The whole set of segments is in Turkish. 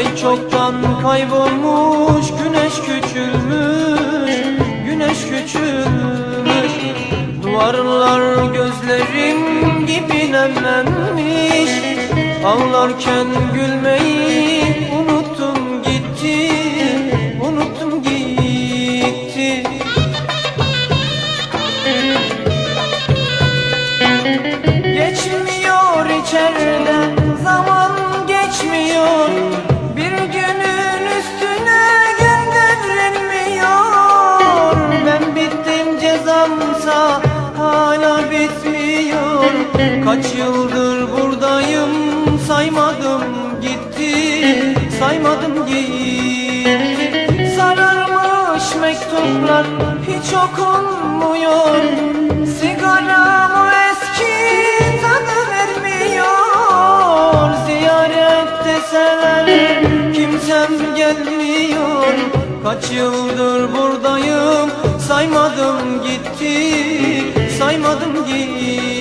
Ay çoktan kaybolmuş güneş küçülmüş Güneş küçülmüş. Duvarlar gözlerim gibi nemlenmiş. Ağlarken gülmeyi unuttum Kaç yıldır buradayım saymadım gitti Saymadım gitti. Sararmış mektuplar hiç okunmuyor. Sigaramı eski tadı vermiyor. Ziyaret deseler kimsem gelmiyor. Kaç yıldır buradayım saymadım gitti Saymadım gitti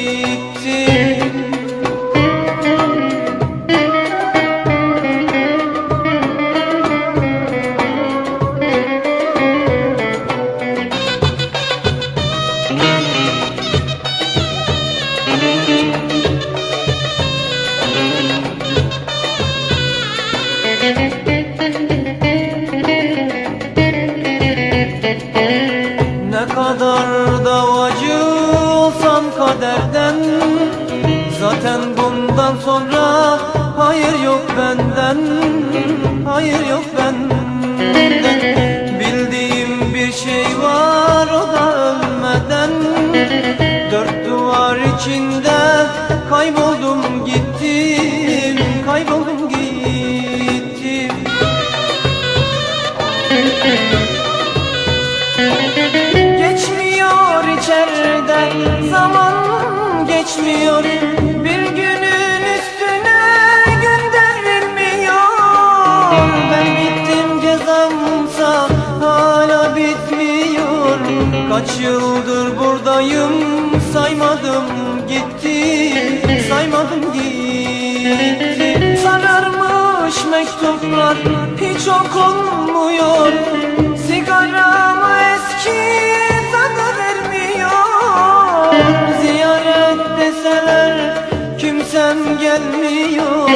kayboldum gittim Kayboldum gittim. Geçmiyor içeride zaman geçmiyor Bir günün üstüne gün Ben bittim cezamsa hala bitmiyor. Kaç yıldır buradayım saymadım gitti Saymadım gitti. Sararmış mektuplar hiç okunmuyor. Sigaramı eski tadı vermiyor. Ziyaret deseler kimsem gelmiyor.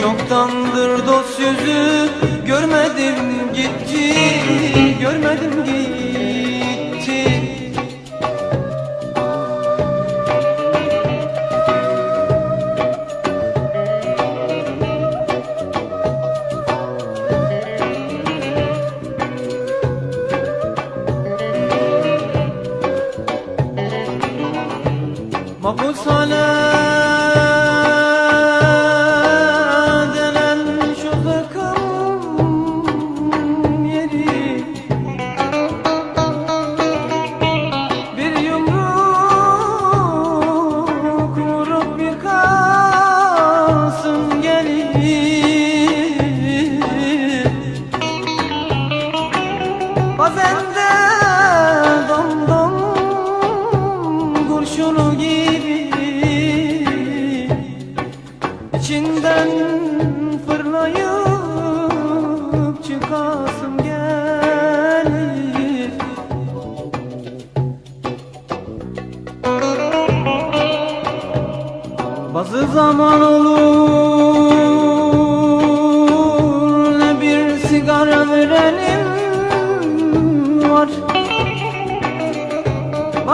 Çoktandır dost yüzü görmedim Bu sana.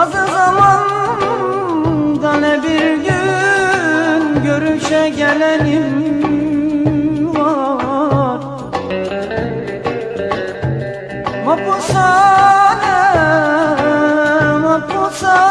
Bazı zaman da ne bir gün görüşe gelenim var. Mapushane senin